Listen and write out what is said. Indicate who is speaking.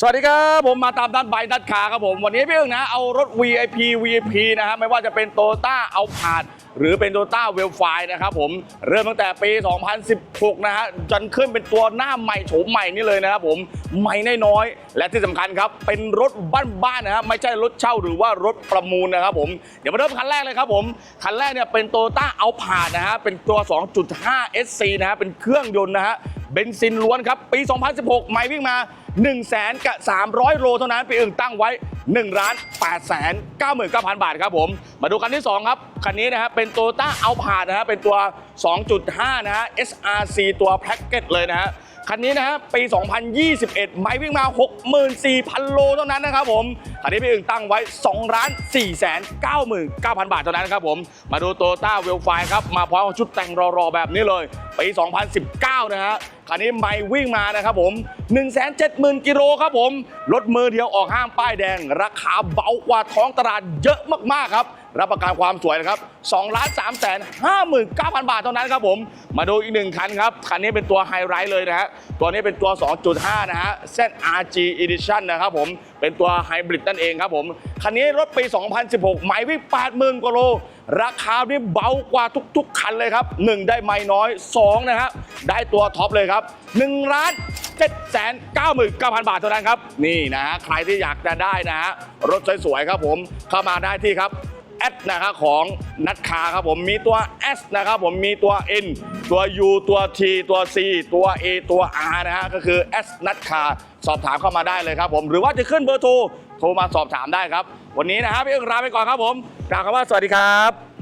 Speaker 1: สวัสดีครับผมมาตามนัดใบนัดขาครับผม วันนี้พี่เอิงนะเอารถ VIP VIP นะฮะไม่ว่าจะเป็นโตต้าเอาผ่าน หรือเป็นโตต้าเวลไฟนะครับผมเริ่มตั้งแต่ปี 2016 นะฮะจนขึ้นเป็นตัวหน้าใหม่โฉมใหม่นี่เลยนะครับผมใหม่น้อยๆและที่สำคัญครับ เป็นรถบ้านๆนะฮะไม่ใช่รถเช่าหรือว่ารถประมูลนะครับผมเดี๋ยวมาเริ่มคันแรกเลยครับผมคันแรกเนี่ยเป็นโตต้าเอาผานะฮะเป็นตัว 2.5 SC นะฮะเป็นเครื่องยนต์นะฮะเบนซินล้วนครับปี 2016 ใหม่วิ่งมา 1 0 0 0 0แสนกับ300 โลเท่านั้นปีอื่นตั้งไว้ 1ล้าน8แสน99,000 บาทครับผม มาดูคันที่ 2 ครับ คันนี้นะครับเป็นโตต้าเอาผาดนะฮะเป็นตัว 2.5 นะฮะ SRC ตัวแพ็กเกจเลยนะฮะคันนี้นะฮะปี 2021 ไม่วิ่งมา 64,000 โลเท่านั้นนะครับผมคันนี้พี่อึ่งตั้งไว้2ล้าน4แสน99,000 บาทเท่านั้นครับผม มาดูโตต้าเวลไฟครับ มาพร้อมชุดแต่งรอๆแบบนี้เลย ปี 2019 นะฮะคันนี้ไม่วิ่งมานะครับผม 170,000 กิโลครับผม รถมือเดียวออกห้างป้ายแดง ราคาเบากว่าท้องตลาดเยอะมาก ๆ ครับ รับประกันความสวยนะครับ2ล้าน3แสน59,000 บาทเท่านั้นครับผม มาดูอีกหนึ่งคันครับ คันนี้เป็นตัวไฮไลท์เลยนะฮะ ตัวนี้เป็นตัว 2.5 นะฮะ ZRG Edition นะครับผม เป็นตัวไฮบริดนั่นเองครับผม คันนี้รถปี 2016 หมายวิ่ง80,000 กว่าโล ราคานี่เบากว่าทุก ๆ คันเลยครับ 1 ได้ไม่น้อย 2 นะฮะได้ตัวท็อปเลยครับ1ล้าน7 9 9 0 0 0 บาทเท่านั้นครับ นี่นะฮะใครที่อยากจะได้นะฮะรถสวยๆครับผมเข้ามาได้ที่ครับแอดนะครับของนัดคาครับผมมีตัว S นะครับผมมีตัว N ตัว U ตัว T ตัว C ตัว A ตัว R นะฮะก็คือ S นัดคาสอบถามเข้ามาได้เลยครับผม หรือว่าจะขึ้นเบอร์โทร โทรมาสอบถามได้ครับ วันนี้นะครับพี่เอิงลาไปก่อนครับผมกล่าวคำว่าสวัสดีครับ